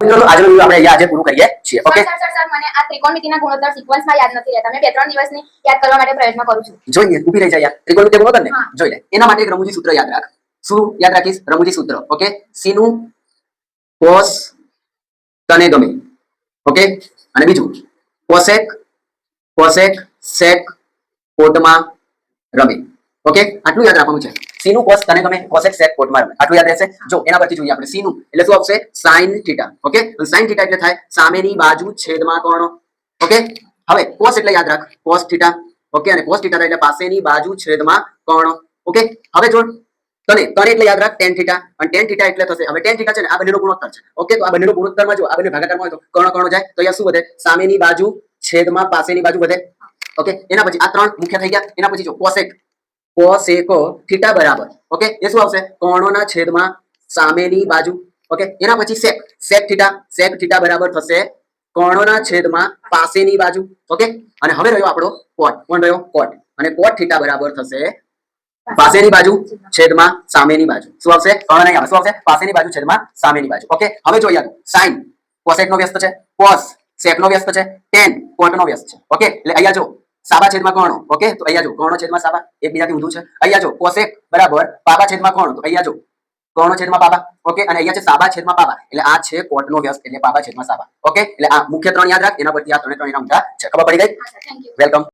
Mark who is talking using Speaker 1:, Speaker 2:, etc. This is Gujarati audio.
Speaker 1: મિત્રો આજનો વિડિયો આપણે આજે પૂરું કરીએ છીએ ઓકે
Speaker 2: સર સર સર. મને આ ત્રિકોણમિતિના ગુણોત્તર સિક્વન્સમાં યાદ નથી રહેતા. મેં બે ત્રણ દિવસની યાદ કરવા માટે પ્રયત્ન કરું છું.
Speaker 1: જોઈએ ઊભી રહી જાય યાર. ત્રિકોણમિતિ ગુણોત્તર ને જોઈ લે એના માટે એક રમૂજી સૂત્ર યાદ રાખ. શું યાદ રાખીશ? રમૂજી સૂત્ર ઓકે સી નું કોસ તને ગમે ઓકે અને બીજું કોસેક કોસેક સેક કોટમાં રમે ઓકે આટલું યાદ રાખવાનું છે. સી કોસ તને ગમે કોસ એક્સ સેટ કોટમાં રમે આટલું યાદ રહેશે? જો, એના પરથી જોઈએ આપણે સી એટલે શું આવશે? Sine theta okay sine theta એટલે થાય સામેની બાજુ છેદમાં કોણ. ઓકે હવે કોસ એટલે યાદ રાખ. કોસ થીટા ઓકે અને કોસ થીટા એટલે પાસેની બાજુ છેદમાં કોણ. ઓકે હવે જો તને તને એટલે યાદ રાખ ટેન થીટા અને ટેન થીટા એટલે થશે. હવે ટેન થીટા છે ને, આ બંનેનો ગુણોત્તર છે. ઓકે તો આ બંનેનો ગુણોત્તરમાં જો, આ બંને ભાગાકારમાં હોય તો કર્ણ કર્ણ જાય? તો અહીંયા શું વધે? સામેની બાજુ છેદમાં પાસેની બાજુ વધે. ઓકે એના પછી આ ત્રણ મુખ્ય થઈ ગયા. એના પછી જો કોસેક કોસેકો થીટા બરાબર. ઓકે એ શું આવશે? કર્ણોના છેદમાં સામેની બાજુ. ઓકે એના પછી સેક સેક થીટા સેક થીટા બરાબર થશે કર્ણોના છેદમાં પાસેની બાજુ. ઓકે અને હવે રહ્યો આપણો કોટ કોણ રહ્યો? કોટ અને કોટ થીટા બરાબર થશે પાસેની બાજુ, છેદમાં સામેની બાજુ. શું આવશે? કોણ નહીં આવે. શું આવશે? પાસેની બાજુ, છેદમાં સામેની બાજુ. ઓકે હવે જોઈએ સાઈન કોસેક નો વ્યસ્ત છે. કોસ સેક નો વ્યસ્ત છે. ટેન કોટ નો વ્યસ્ત છે. ઓકે એટલે અહીંયા જો સાબા છેદમાં કર્ણો ઓકે તો અહીંયા જો કોણો છેદમાં સાબા એકબીજાથી ઊંધું છે. અહીંયા જો કોસેક બરાબર પાબા છેદમાં કોણ? તો અહીંયા જો કર્ણો છેદમાં પાબા ઓકે અને અહીંયા છે સાબા છેદમાં પાબા એટલે આ છે કોટનો વ્યસ્ત એટલે પાબા છેદમાં સાબા ઓકે એટલે આ મુખ્ય ત્રણ યાદ રાખ એના પરથી આ ત્રણે ત્રણ ઊંધા છે. ખબર પડી ગઈ? વેલકમ